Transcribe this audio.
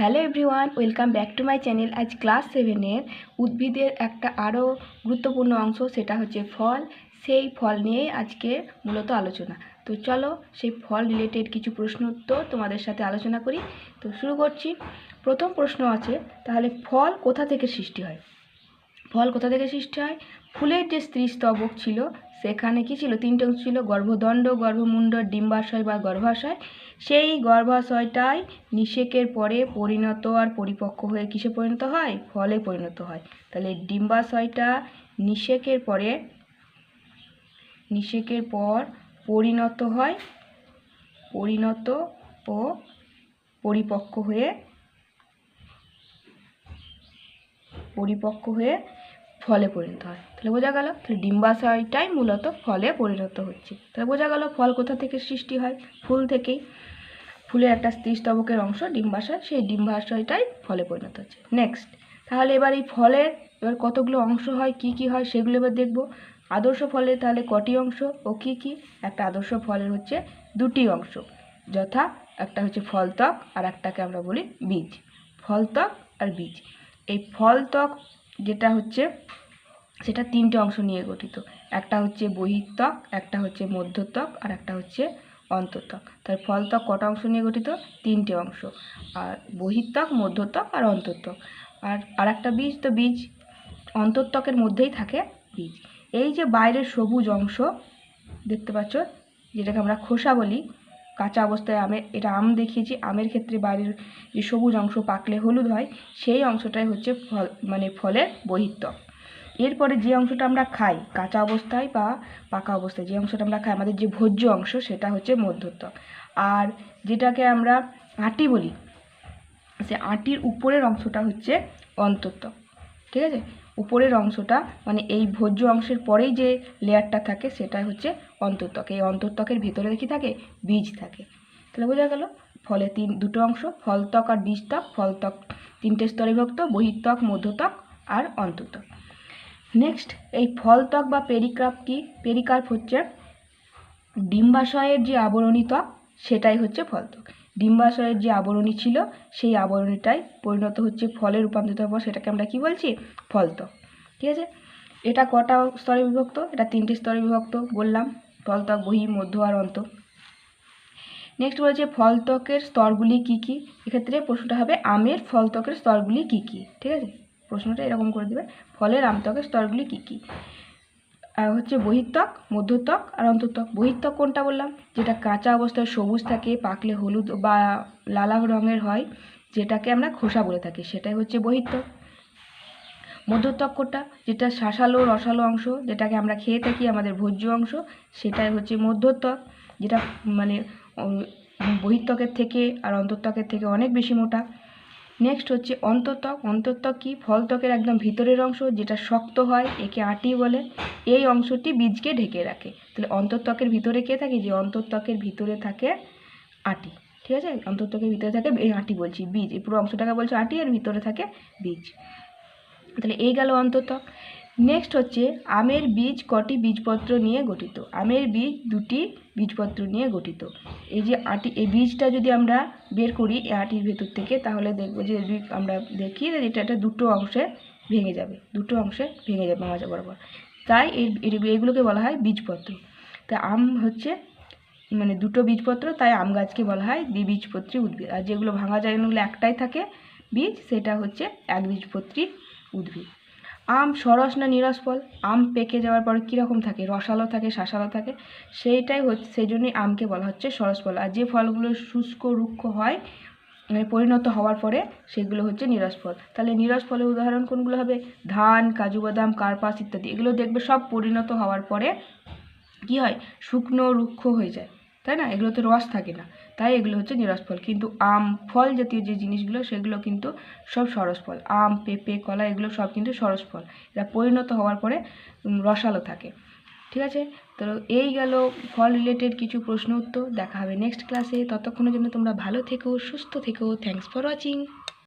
Hello everyone, welcome back to my channel. আজ class সেভেনের উদ্ভিদের একটা আরও গুরুত্বপূর্ণ অংশ, সেটা হচ্ছে ফল। সেই ফল নিয়ে আজকে মূলত আলোচনা। তো চলো, সেই ফল রিলেটেড কিছু প্রশ্ন উত্তর তোমাদের সাথে আলোচনা করি। তো শুরু করছি। প্রথম প্রশ্ন আছে, তাহলে ফল কোথা থেকে সৃষ্টি হয়? ফল কোথা থেকে সৃষ্টি হয়? ফুলের যে স্ত্রী স্তবক ছিল, সেখানে কি ছিল? তিনটে অংশ ছিল গর্ভদণ্ড, গর্ভমুণ্ড, ডিম্বাশয় বা গর্ভাশয়। সেই গর্ভাশয়টাই নিষেকের পরে পরিণত আর পরিপক্ক হয়ে কিসে পরিণত হয়? ফলে পরিণত হয়। তাহলে ডিম্বাশয়টা নিষেকের পরে, নিষেকের পর পরিণত হয়, পরিণত ও পরিপক্ক হয়ে পরিপক্ক হয়ে ফলে পরিণত হয়। তাহলে বোঝা গেল, তাহলে ডিম্বাশয়টাই মূলত ফলে পরিণত হচ্ছে। তাহলে বোঝা গেল ফল কোথা থেকে সৃষ্টি হয়? ফুল থেকেই। ফুলের একটা স্ত্রীস্তবকের অংশ ডিম্বাশয়, সেই ডিম্বাশয়টাই ফলে পরিণত হচ্ছে। নেক্সট তাহলে এবার এই ফলের, এবার কতগুলো অংশ হয়, কি কি হয় সেগুলো এবার দেখব। আদর্শ ফলের তাহলে কটি অংশ ও কি কি? একটা আদর্শ ফলের হচ্ছে দুটি অংশ, যথা একটা হচ্ছে ফলত্বক আর একটাকে আমরা বলি বীজ। ফলত্বক আর বীজ। এই ফলত্বক যেটা হচ্ছে সেটা তিনটে অংশ নিয়ে গঠিত। একটা হচ্ছে বহিত্বক, একটা হচ্ছে মধ্যত্বক, আর একটা হচ্ছে অন্তত্বক। তার ফলত্বক কটা অংশ নিয়ে গঠিত? তিনটে অংশ। আর বহিত্বক, মধ্যত্বক আর অন্তত্বক। আর আর একটা বীজ তো বীজ, অন্তত্বকের মধ্যেই থাকে বীজ। এই যে বাইরের সবুজ অংশ, দেখতে পাচ্ছ? যেটাকে আমরা খোসা বলি, কাঁচা অবস্থায় আমের এটা আম দেখিয়েছি, আমের ক্ষেত্রে বাইরের যে সবুজ অংশ পাকলে হলুদ হয়, সেই অংশটাই হচ্ছে ফল মানে ফলের বহিত্বক। এরপরে যে অংশটা আমরা খাই, কাঁচা অবস্থায় বা পাকা অবস্থায়, যে অংশটা আমরা খাই, আমাদের যে ভোজ্য অংশ সেটা হচ্ছে মধ্যত্বক আর যেটাকে আমরা আটি বলি, সে আটির উপরের অংশটা হচ্ছে অন্তত্ব। ঠিক আছে? উপরের অংশটা মানে এই ভোজ্য অংশের পরেই যে লেয়ারটা থাকে সেটাই হচ্ছে অন্তর্ত্বক এই অন্তর্ত্বকের ভেতরে কি থাকে? বীজ থাকে। তাহলে বোঝা গেল? ফলে তিন, দুটো অংশ, ফলত্বক আর বীজত্বক, ফলত্বক তিনটে স্তরে বিভক্ত, বহিত্বক, মধ্যত্বক আর অন্তর্ত্বক নেক্সট এই ফলত্বক বা পেরিকার্প কি? পেরিকার্প হচ্ছে ডিম্বাশয়ের যে আবরণী ত্বক, সেটাই হচ্ছে ফলত্বক ডিম্বাশয়ের যে আবরণী ছিল, সেই আবরণীটাই পরিণত হচ্ছে ফলে রূপান্তরিত হওয়ার সেটাকে আমরা কি বলছি? ফলত্বক ঠিক আছে? এটা কটা স্তরে বিভক্ত? এটা তিনটে স্তরে বিভক্ত, বললাম। ফলত্বক বহি, মধ্য আর অন্ত। নেক্সট বলেছে ফলত্বকের স্তরগুলি কি কি? এক্ষেত্রে প্রশ্নটা হবে, আমের ফলত্বকের স্তরগুলি কি কি? ঠিক আছে? প্রশ্নটা এরকম করে দেবে। ফলের আমত্বকের স্তরগুলি কি কি? আর হচ্ছে বহিত্বক, মধ্যত্বক আর অন্তত্বক। বহিত্বক কোনটা বললাম? যেটা কাঁচা অবস্থায় সবুজ থাকে, পাকলে হলুদ বা লালা রঙের হয়, যেটাকে আমরা খোসা বলে থাকি। সেটাই হচ্ছে বহিত্বক। মধ্যত্বক কোনটা? যেটা শাসালো, রসালো অংশ, যেটাকে আমরা খেয়ে থাকি আমাদের ভোজ্য অংশ, সেটাই হচ্ছে মধ্যত্বক। যেটা মানে বহিত্বকের থেকে আর অন্তত্বকের থেকে অনেক বেশি মোটা। নেক্সট হচ্ছে অন্তত্বক অন্তত্বক কি? ফলত্বকের একদম ভিতরের অংশ যেটা শক্ত হয়, একে আটি বলে। এই অংশটি বীজকে ঢেকে রাখে। তাহলে অন্তত্বকের ভিতরে কে থাকে? যে অন্তত্বকের ভিতরে থাকে আটি। ঠিক আছে? অন্তত্বকের ভিতরে থাকে এই আটি বলছি, বীজ। এই পুরো অংশটাকে বলছে আটি, আর ভিতরে থাকে বীজ। তাহলে এই গেল অন্তত্বক নেক্সট হচ্ছে আমের বীজ কটি বীজপত্র নিয়ে গঠিত? আমের বীজ দুটি বীজপত্র নিয়ে গঠিত। এই যে আটি, এই বীজটা যদি আমরা বের করি এই আটির ভেতর থেকে, তাহলে দেখব যে আমরা দেখি এটা একটা দুটো অংশে ভেঙে যাবে, দুটো অংশে ভেঙে যাবে মাঝে বরাবর। তাই এই এইগুলোকে বলা হয় বীজপত্র। তা আম হচ্ছে মানে দুটো বীজপত্র, তাই আম গাছকে বলা হয় দ্বিবীজপত্রী উদ্ভিদ। আর যেগুলো ভাঙা যায় ওগুলো একটাই থাকে বীজ, সেটা হচ্ছে এক বীজপত্রী উদ্ভিদ। আম সরস না নিরস ফল? আম পেকে যাওয়ার পরে কীরকম থাকে? রসালো থাকে, শাসালো থাকে? সেইটাই হচ্ছে সেই জন্যই আমকে বলা হচ্ছে সরস ফল। আর যে ফলগুলো শুষ্ক, রুক্ষ হয় মানে পরিণত হওয়ার পরে সেগুলো হচ্ছে নিরস ফল। তাহলে নিরস ফলের উদাহরণ কোনগুলো হবে? ধান, কাজু বাদাম, কার্পাস ইত্যাদি। এগুলো দেখবে সব পরিণত হওয়ার পরে কী হয়? শুকনো, রুক্ষ হয়ে যায়। তাই না? এগুলোতে রস থাকে না। তাই এগুলো হচ্ছে নিরস ফল। কিন্তু আম ফল জাতীয় যে জিনিসগুলো, সেগুলো কিন্তু সব সরস ফল। আম, পেঁপে, কলা, এগুলো সব কিন্তু সরস ফল। এরা পরিণত হওয়ার পরে রসালো থাকে। ঠিক আছে? তো এই গেল ফল রিলেটেড কিছু প্রশ্ন উত্তর। দেখা হবে নেক্সট ক্লাসে ততক্ষণের জন্য তোমরা ভালো থেকো, সুস্থ থেকো। Thanks for watching